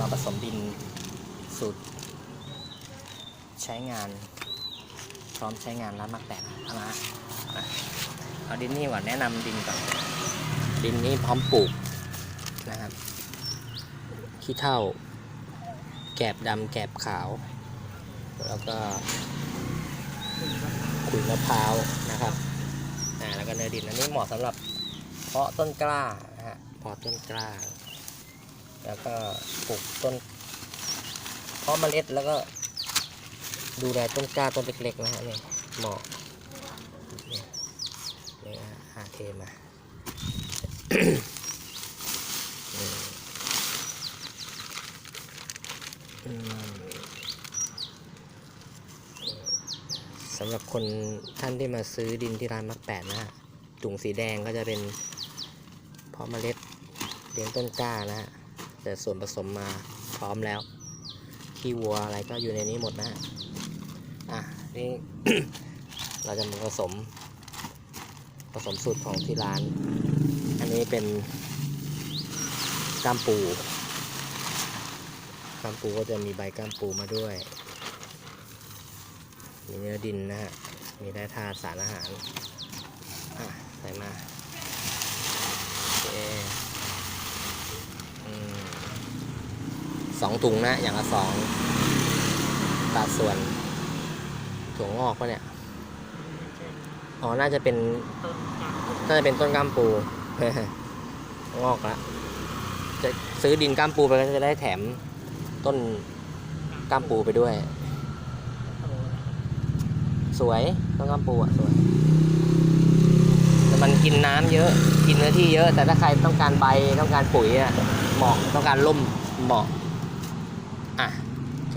มาผสมดินสูตร ใช้งาน พร้อมใช้งานร้านมักแตกเอามาอะเอาดินนี่ก่อนแนะนำดินก่อนดินนี้พร้อมปลูกนะครับขี้เถ้าแกบดำแกบขาว แล้วก็ขุยมะพร้าวนะครับอ่าแล้วก็เนื้อดินอันนี้เหมาะสำหรับเพาะต้นกล้านะฮะเพาะต้นกล้า แล้วก็ปลูกต้นเพาะเมล็ดแล้วก็ดูแลต้นกล้าต้นเล็กๆนะฮะนี่เหมาะนี่นี่ฮะหาเทมาสำหรับคนท่านที่มาซื้อดินที่ร้านมักแปดนะฮะถุงสีแดงก็จะเป็นเพาะเมล็ดเลี้ยงต้นกล้านะฮะ แต่ส่วนผสมมาพร้อมแล้วขี้วัวอะไรก็อยู่ในนี้หมดนะฮะอะนี่ เราจะมาผสม ผสมสูตรของที่ร้าน อันนี้เป็นก้ามปูก้ามปูก็จะมีใบก้ามปูมาด้วยมีเนื้อดินนะฮะมีได้ธาตุสารอาหาร อะ ใส่มา สองถุงนะ อย่างละสองตัดส่วนถั่วงอกปะเนี่ย อ๋อ น่าจะเป็น น่าจะเป็นต้นก้ามปู งอกละ จะซื้อดินก้ามปูไปก็จะได้แถมต้นก้ามปูไปด้วย สวย ต้นก้ามปูอะ สวยมันกินน้ำเยอะ กินเนื้อที่เยอะ แต่ถ้าใครต้องการใบ ต้องการปุ๋ยอะ เหมาะ ต้องการล่ม เหมาะ อะ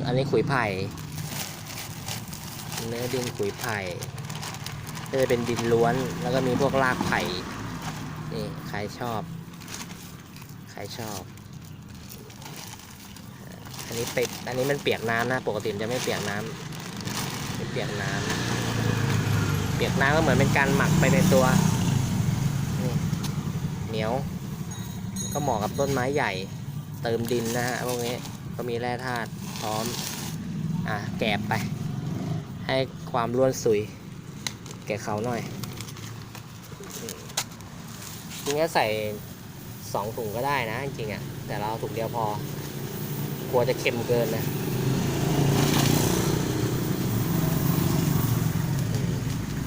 อันนี้ขุยไผ่ เนื้อดินขุยไผ่ก็จะเป็นดินล้วน แล้วก็มีพวกรากไผ่ นี่ใครชอบ ใครชอบ อันนี้เป็ดอันนี้มันเปียกน้ำนะ ปกติมันจะไม่เปียกน้ำไม่เปียกน้ำ เปียกน้ำก็เหมือนเป็นการหมักไปในตัว นี่เหนียว ก็เหมาะกับต้นไม้ใหญ่ เติมดินนะฮะพวกนี้ ก็มีแร่ธาตุพร้อม อะแกบไป ให้ความร่วนสุย แก่เขาหน่อยจริงๆใส่สองถุงก็ได้นะจริงๆอะ แต่เราถุงเดียวพอ กลัวจะเค็มเกินนะ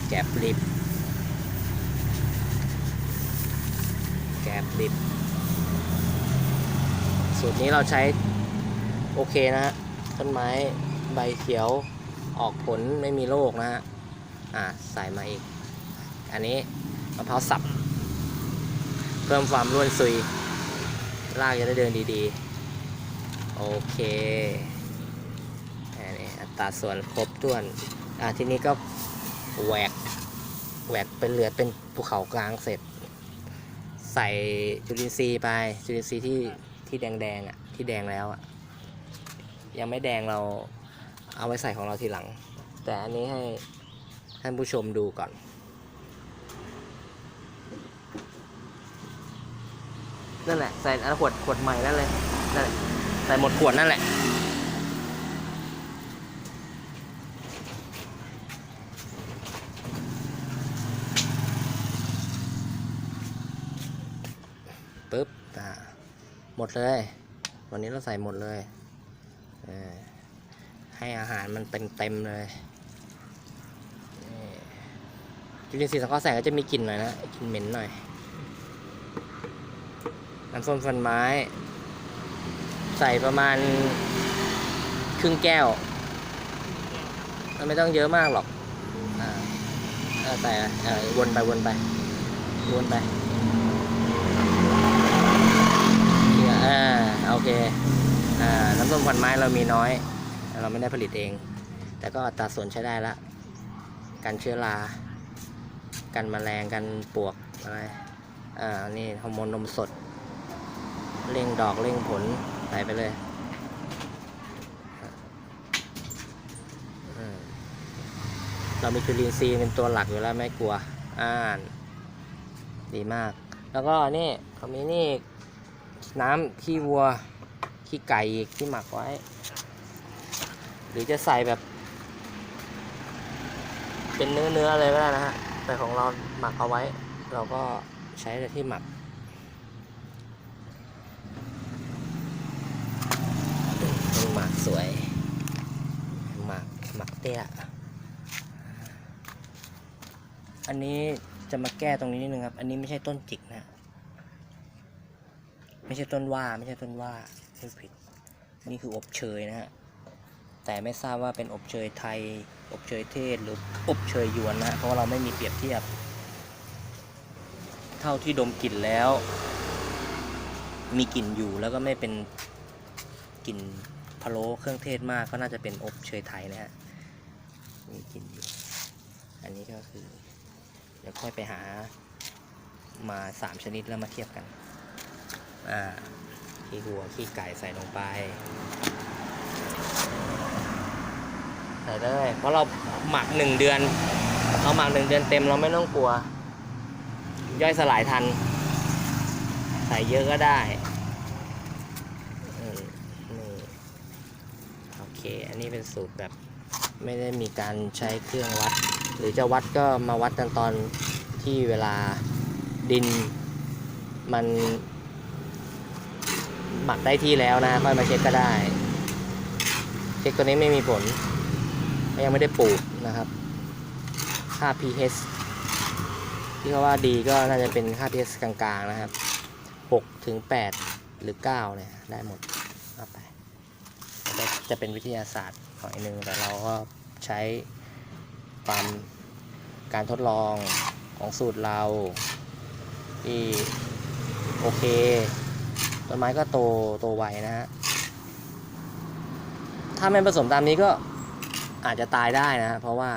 แกบริบแกบริบสูตรนี้เราใช้ โอเคนะฮะต้นไม้ใบเขียวออกผลไม่มีโรคนะฮะอ่าใส่มาอีก อันนี้มะพร้าวสับ เพิ่มความร่วนซุยรากจะได้เดินดีๆ โอเคอันนี้อัตราส่วนครบถ้วน อ่าทีนี้ก็แหวกแหวกเป็นเหลือเป็นภูเขากลางเสร็จ ใส่จุลินทรีย์ไปจุลินทรีย์ที่ที่แดงๆอะที่แดงแล้วอะ ยังไม่แดงเราเอาไว้ใส่ของเราทีหลัง แต่อันนี้ให้ท่านผู้ชมดูก่อน นั่นแหละ ใส่อันขวดขวดใหม่นั่นเลยนั่นแหละใส่หมดขวดนั่นแหละปึ๊บอ่าหมดเลย วันนี้เราใส่หมดเลย ให้อาหารมันเต็มๆเลยจุลินทรีย์สังเคราะห์แสงก็จะมีกลิ่นหน่อยนะกลิ่นเหม็นหน่อยน้ำส้มฟันไม้ ใส่ประมาณครึ่งแก้วมันไม่ต้องเยอะมากหรอกอ่าเอาใส่วนไปวนไปวนไปอ่าโอเค น้ำส้มควันไม้เรามีน้อย เราไม่ได้ผลิตเอง แต่ก็อัตราส่วนใช้ได้ละกันเชื้อรา กันแมลง กันปวกอะไร อ่า นี่ฮอร์โมนนมสด เร่งดอกเร่งผลใส่ไปเลยเรามีจุลินทรีย์เป็นตัวหลักอยู่แล้วไม่กลัว อ่าน ดีมาก แล้วก็นี่เขามีนี่ น้ำขี้วัว ขี้ไก่อีกที่หมักไว้ หรือจะใส่แบบ เป็นเนื้อเนื้อๆเลยก็ได้นะฮะ แต่ของเราหมักเอาไว้ เราก็ใช้แต่ที่หมักหมักสวยหมักหมักเตี้ยอันนี้จะมาแก้ตรงนี้นิดนึงครับ อันนี้ไม่ใช่ต้นจิกนะ ไม่ใช่ต้นว่า ไม่ใช่ต้นว่า ไม่ผิด นี่คืออบเชยนะฮะ แต่ไม่ทราบว่าเป็นอบเชยไทย อบเชยเทศ หรืออบเชยยวนนะ เพราะว่าเราไม่มีเปรียบเทียบ เท่าที่ดมกลิ่นแล้ว มีกลิ่นอยู่แล้วก็ไม่เป็นกลิ่นพะโล้เครื่องเทศมากก็น่าจะเป็นอบเชยไทยนะฮะ มีกลิ่นอยู่ อันนี้ก็คือ เดี๋ยวค่อยไปหามาสามชนิดแล้วมาเทียบกัน อ่า ขี้วัวขี้ไก่ใส่ลงไปใส่เลยเพราะเราหมักหนึ่งเดือนเราหมักหนึ่งเดือนเต็มเราไม่ต้องกลัว ย่อยสลายทัน ใส่เยอะก็ได้นี่โอเค อันนี้เป็นสูตรแบบไม่ได้มีการใช้เครื่องวัด หรือจะวัดก็มาวัดกันตอนที่เวลาดินมัน หมักได้ที่แล้วนะค่อยมาเช็คก็ได้ เช็คตัวนี้ไม่มีผล ยังไม่ได้ปลูกนะครับค่า pH ที่เขาว่าดีก็น่าจะเป็นค่า pH กลางๆนะครับ6ถึง8หรือ9เนี่ยได้หมดเอาไปจะเป็นวิทยาศาสตร์หน่อยหนึ่งแต่เราก็ใช้ความการทดลองของสูตรเราที่โอเค ต้นไม้ก็โตโตไวนะฮะ ถ้าไม่ผสมตามนี้ก็อาจจะตายได้นะฮะเพราะว่า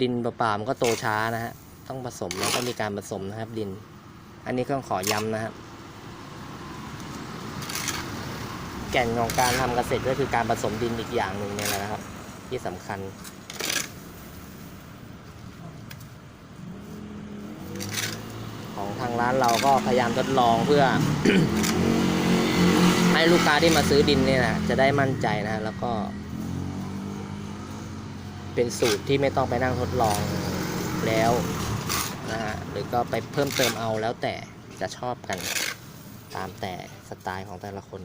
ดินเปล่าๆมันก็โตช้านะฮะ ต้องผสมแล้วก็มีการผสมนะครับ ดิน อันนี้ก็ขอย้ำนะครับแก่นของการทำเกษตรก็คือการผสมดินอีกอย่างหนึ่งเนี่ยแหละนะครับ ที่สำคัญ ของ ทางร้านเราก็พยายามทดลองเพื่อ ให้ลูกค้าที่มาซื้อดินเนี่ยนะจะได้มั่นใจนะแล้วก็ เป็นสูตรที่ไม่ต้องไปนั่งทดลองแล้วนะฮะหรือก็ไปเพิ่มเติมเอาแล้วแต่จะชอบกันตามแต่สไตล์ของแต่ละคน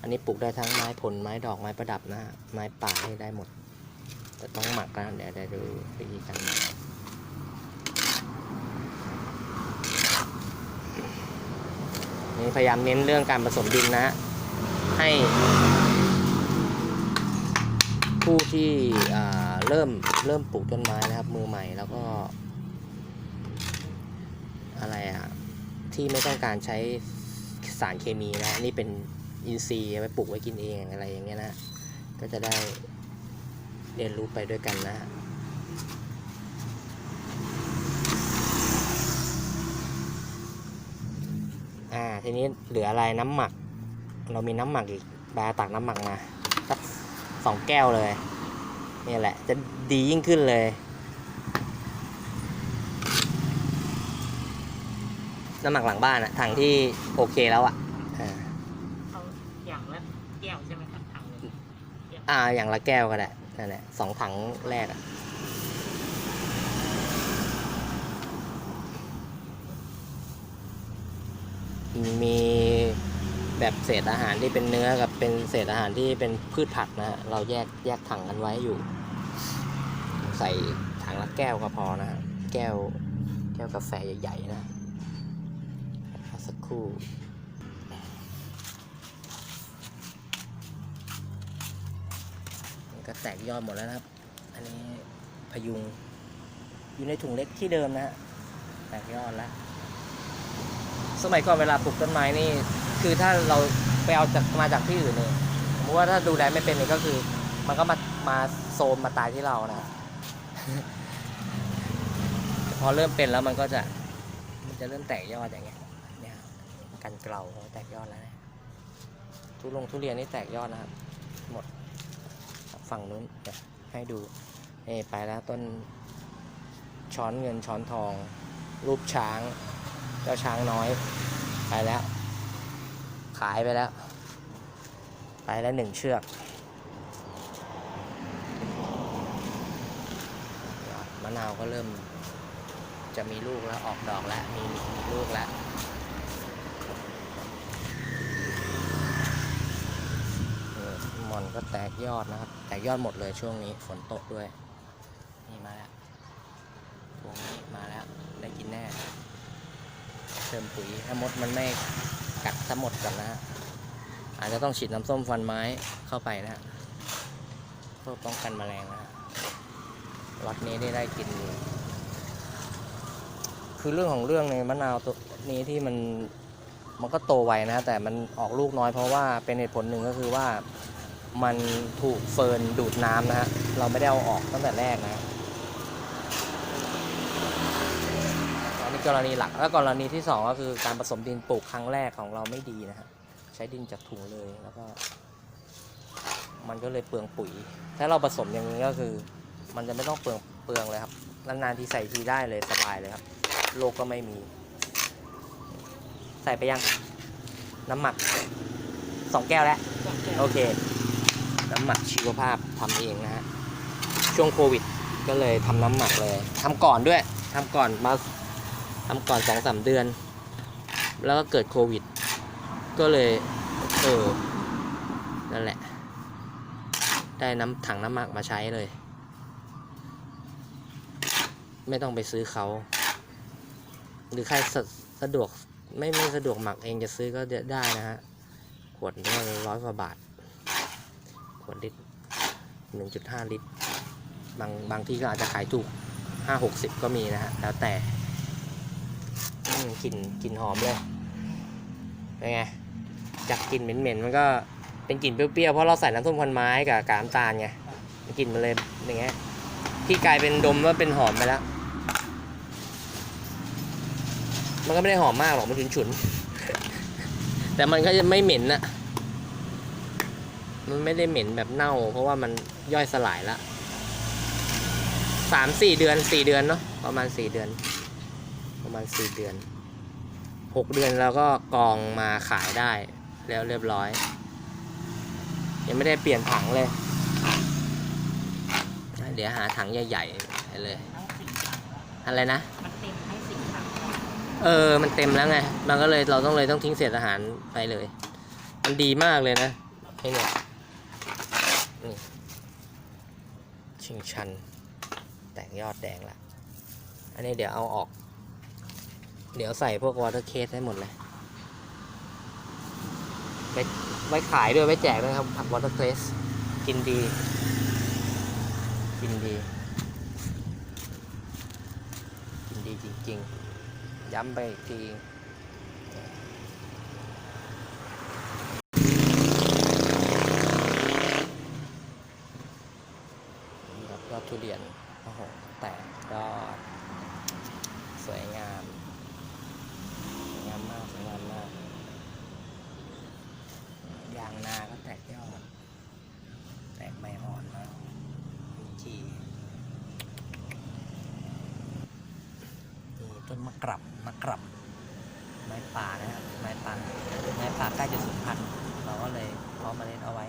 อันนี้ปลูกได้ทั้งไม้ผลไม้ดอกไม้ประดับนะฮะไม้ป่าให้ได้หมด แต่ต้องหมักนะเดี๋ยวได้ดูวิธีการหมัก พยายามเน้นเรื่องการผสมดินนะ ให้ผู้ที่เริ่มเริ่มปลูกต้นไม้นะครับ มือใหม่แล้วก็ อะไรอะที่ไม่ต้องการใช้สารเคมีนะนี่เป็นอินทรีย์ไว้ปลูกไว้กินเองอะไรอย่างเงี้ยนะ ก็จะได้เรียนรู้ไปด้วยกันนะ อ่า ทีนี้เหลืออะไรน้ำหมัก เรามีน้ำหมักอีกบาตักน้ำหมักมาสักสองแก้วเลยนี่แหละ จะดียิ่งขึ้นเลย น้ำหมักหลังบ้านอะถังที่โอเคแล้วอะอ่าเอาอย่างละแก้วใช่ไหมครับถังหนึ่งอ่าอย่างละแก้วก็ได้นั่นแหละสองถังแรกอะ มีแบบเศษอาหารที่เป็นเนื้อกับเป็นเศษอาหารที่เป็นพืชผักนะฮะเราแยกแยกถังกันไว้อยู่ ใส่ถังละแก้วก็พอนะฮะแก้วแก้วกาแฟใหญ่ๆนะสักครู่ก็แตกยอดหมดแล้วนะครับ อันนี้พยุงอยู่ในถุงเล็กที่เดิมนะฮะแตกยอดแล้ว สมัยก่อนเวลาปลูกต้นไม้นี่ คือถ้าเราไปเอาจากมาจากที่อื่นเนี่ยสมมติว่าถ้าดูแลไม่เป็นเนี่ยก็คือ มันก็มามาโซมมาตายที่เรานะพอเริ่มเป็นแล้วมันก็จะมันจะเริ่มแตกยอดอย่างเงี้ยเนี่ยกันเกลาแตกยอดแล้วนะทุลงทุเรียนนี่แตกยอดนะครับ หมดฝั่งนู้นเดี๋ยวให้ดูนี่ไปแล้วต้นช้อนเงินช้อนทอง รูปช้าง เจ้าช้างน้อย ไปแล้ว ขายไปแล้ว ไปแล้วหนึ่งเชือกมะนาวก็เริ่ม จะมีลูกแล้วออกดอกแล้ว มีมีลูกแล้วมอนก็แตกยอดนะครับ แตกยอดหมดเลยช่วงนี้ฝนตกด้วย นี่มาแล้วพวงนี้มาแล้ว ได้กินแน่ เติมปุ๋ยถ้ามดมันไม่กัดทั้งหมดก่อนนะฮะอาจจะต้องฉีดน้ำส้มฟันไม้เข้าไปนะฮะเพื่อป้องกันแมลงนะฮะล็อตนี้ได้ได้กินคือเรื่องของเรื่องในมะนาวตัวนี้ที่มันมันก็โตไวนะแต่มันออกลูกน้อยเพราะว่าเป็นเหตุผลหนึ่งก็คือว่ามันถูกเฟิร์นดูดน้ำนะฮะเราไม่ได้เอาออกตั้งแต่แรกนะ อันนี้ กรณีหลัก แล้วกรณีที่สองก็คือการผสมดินปลูกครั้งแรกของเราไม่ดีนะฮะใช้ดินจากถุงเลยแล้วก็ มันก็เลยเปลืองปุ๋ย ถ้าเราผสมอย่างนี้ก็คือ มันจะไม่ต้องเปลืองเปลืองเลยครับนานๆทีใส่ทีได้เลยสบายเลยครับโรคก็ไม่มี ใส่ไปยังน้ำหมักสองแก้วแล้วโอเค น้ำหมักชีวภาพทำเองนะฮะช่วงโควิดก็เลยทำน้ำหมักเลยทำก่อนด้วยทำก่อนมา ทำก่อนสองสามเดือน แล้วก็เกิดโควิด ก็เลย เออ นั่นแหละ ได้น้ำถังน้ำหมักมาใช้เลย ไม่ต้องไปซื้อเขา หรือใครสะสะดวกไม่ไม่สะดวกหมักเองจะซื้อก็ได้นะฮะ ขวดก็ร้อยกว่าบาท ขวดลิตรหนึ่งจุดห้าลิตร บางบางที่ก็อาจจะขายถูกห้าหกสิบก็มีนะฮะ แล้วแต่ กลิ่นกลิ่นหอมเลยเป็นไงจากกลิ่นเหม็นๆมันก็เป็นกลิ่นเปรี้ยวๆเพราะเราใส่น้ำส้มควันไม้กับกากตาลไงกลิ่นมันเลยอย่างเงี้ยที่กลายเป็นดมว่าเป็นหอมไปแล้ว มันก็ไม่ได้หอมมากหรอกมันฉุนๆแต่มันก็จะไม่เหม็นนะมันไม่ได้เหม็นแบบเน่า เพราะว่ามันย่อยสลายแล้วสามสี่เดือนสี่เดือนเนาะประมาณสี่เดือน ประมาณสี่เดือนหกเดือนเราก็กองมาขายได้แล้วเรียบร้อย ยังไม่ได้เปลี่ยนถังเลย เดี๋ยวหาถังใหญ่ๆให้เลยทั้งสี่ถังอะไรนะมันเต็มทั้งสี่ถังเออ มันเต็มแล้วไง มันก็เลยเราต้องเลยต้องทิ้งเศษอาหารไปเลย มันดีมากเลยนะไอ้เนี่ยนี่ชิงชัน แตกยอดแดงละ อันนี้เดี๋ยวเอาออก เดี๋ยวใส่พวกวอเตอร์เคสให้หมดเลยไว้ไว้ขายด้วยไว้แจกด้วยครับวอเตอร์เคสกินดี กินดี กินดีจริง ๆ ย้ำไปอีกทีทุเรียนโอ้โหแตกยอดสวยงาม มากสวยงามมาก ยางนาก็แตกยอด แตกใบอ่อนนะจีนี่ต้นมะกรับมะกรับ ไม้ป่านะครับ ไม้ป่า ไม้ป่าใกล้จะสูญพันธุ์เราก็เลยเพาะเมล็ดเอาไว้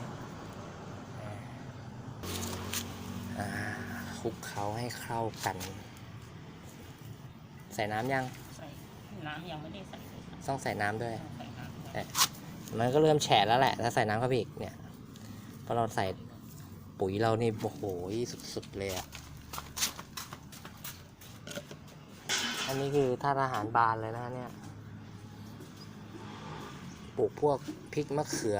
คลุกเคล้าให้เข้ากัน ใส่น้ำยัง ใส่ น้ำยังไม่ได้ใส่ ต้องใส่น้ำด้วยใส่น้ำด้วยมันก็เริ่มแฉะแล้วแหละ ถ้าใส่น้ำเข้าไปอีกเนี่ยพอเราใส่ปุ๋ยเรานี่โอ้โหสุดๆเลยอะอันนี้คือท่าทหารบานเลยนะเนี่ยปลูกพวกพริกมะเขือ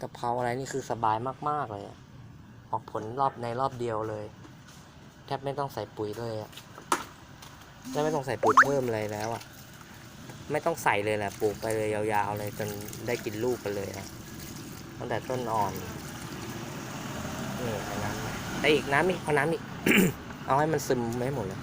กะเพราอะไรนี่คือสบายมากๆเลยอะออกผลรอบในรอบเดียวเลย แทบไม่ต้องใส่ปุ๋ยเลยอะแทบไม่ต้องใส่ปุ๋ยเพิ่มอะไรแล้วอะ ไม่ต้องใส่เลยแหละปลูกไปเลยยาวๆเลยจนได้กินลูกกันเลยนะตั้งแต่ต้นอ่อนนี่เอาน้ำแต่อีกน้ำอีกเอาน้ำอีก เอาให้มันซึมไม่หมดเลย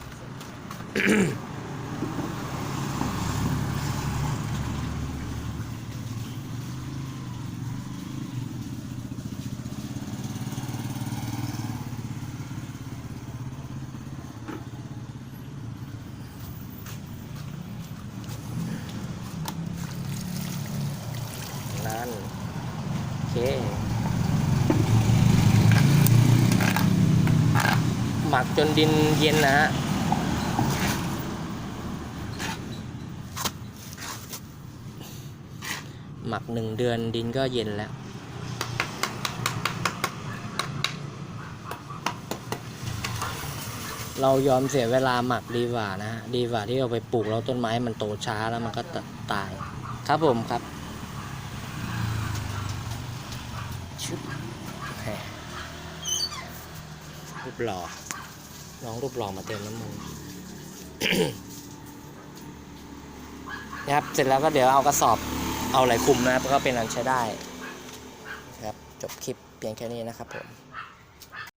นั่น เค หมัก จนดินเย็นนะฮะหมักหนึ่งเดือนดินก็เย็นแล้วเรายอมเสียเวลาหมักดีกว่านะฮะดีกว่าที่เอาไปปลูกแล้วต้นไม้มันโตช้าแล้วมันก็ตาย ครับผมครับชุบแหมรูปหล่อ น้องรูปหล่อมาเติมน้ำมันนะครับ เสร็จแล้วก็เดี๋ยวเอากระสอบเอาไหลคุมนะครับ ก็เป็นอันใช้ได้ ครับ จบคลิปเพียงแค่นี้นะครับผม